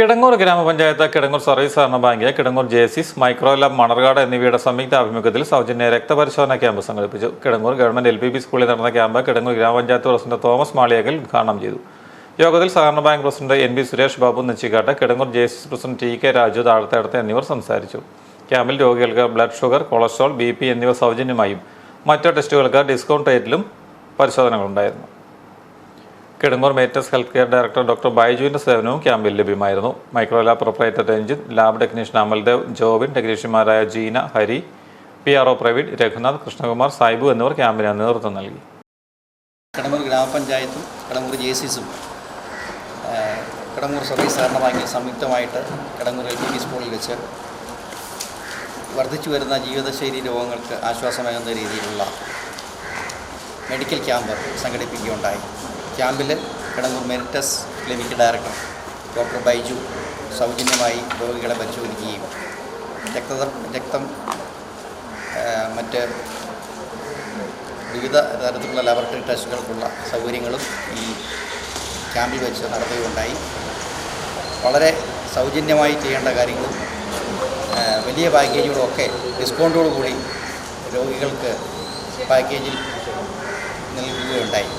കിടങ്ങൂർ ഗ്രാമപഞ്ചായത്ത് കിടങ്ങൂർ സർവീസ് സഹകരണ bank Kidangoor Jaycees micro lab Manarcad എന്നിവയുടെ സംയുക്ത ആഭിമുഖ്യത്തിൽ സൗജന്യ രക്തപരിശോധന ക്യാമ്പ് സംഘടിപ്പിച്ചു. കിടങ്ങൂർ ഗവൺമെന്റ് എൽ സ്കൂളിൽ നടന്ന ക്യാമ്പ് കിടങ്ങൂർ ഗ്രാമപഞ്ചായത്ത് പ്രസിഡന്റ് തോമസ് മാളിയകൽ ഉദ്ഘാടനം ചെയ്തു. യോഗത്തിൽ സഹകരണ bank president N B Suresh Babu Nechikkattu Kidangoor Jaycees president T K Raju Thazhathedathu എന്നിവർ സംസാരിച്ചു. ക്യാമ്പിൽ രോഗികൾക്ക് ബ്ലഡ് ഷുഗർ കൊളസ്ട്രോൾ ബി എന്നിവ സൗജന്യമായും മറ്റു ടെസ്റ്റുകൾക്ക് ഡിസ്കൗണ്ട് റേറ്റിലും പരിശോധനകളുണ്ടായിരുന്നു. Kidangoor മേറ്റസ് health care director doctor ബൈജുവിന്റെ സേവനവും ക്യാമ്പിൽ ലഭ്യമായിരുന്നു. Micro lab proprietor Ranjith lab technician Amaldev Jobin ടെക്നീഷ്യന്മാരായ Jeena Hari P R O Praveen Raghunath Krishnakumar Saibu എന്നിവർ ക്യാമ്പിന് നേതൃത്വം നൽകി. കടമൂർ ഗ്രാമപഞ്ചായത്തും കടമൂർ ജെ സി സിയും കടങ്ങൂർ സർവീസ് സഹകരണ ബാങ്കിൽ സംയുക്തമായിട്ട് കടമൂർ എൽ പി പി സ്കൂളിൽ വെച്ച് വർദ്ധിച്ചു വരുന്ന ജീവിതശൈലി രോഗങ്ങൾക്ക് ആശ്വാസമേകുന്ന രീതിയിലുള്ള മെഡിക്കൽ ക്യാമ്പ് സംഘടിപ്പിക്കുകയുണ്ടായി. ക്യാമ്പിൽ Kidangoor Meritus clinic director doctor Baiju സൗജന്യമായി രോഗികളെ പരിശോധിക്കുകയും രക്ത രക്തം മറ്റ് വിവിധ തരത്തിലുള്ള ലബോറട്ടറി ടെസ്റ്റുകൾക്കുള്ള സൗകര്യങ്ങളും ഈ ക്യാമ്പിൽ വെച്ച് നടത്തുകയുണ്ടായി. വളരെ സൗജന്യമായി ചെയ്യേണ്ട കാര്യങ്ങളും വലിയ പാക്കേജുകളൊക്കെ ഡിസ്കൗണ്ടോടുകൂടി രോഗികൾക്ക് പാക്കേജിൽ നൽകുകയുണ്ടായി.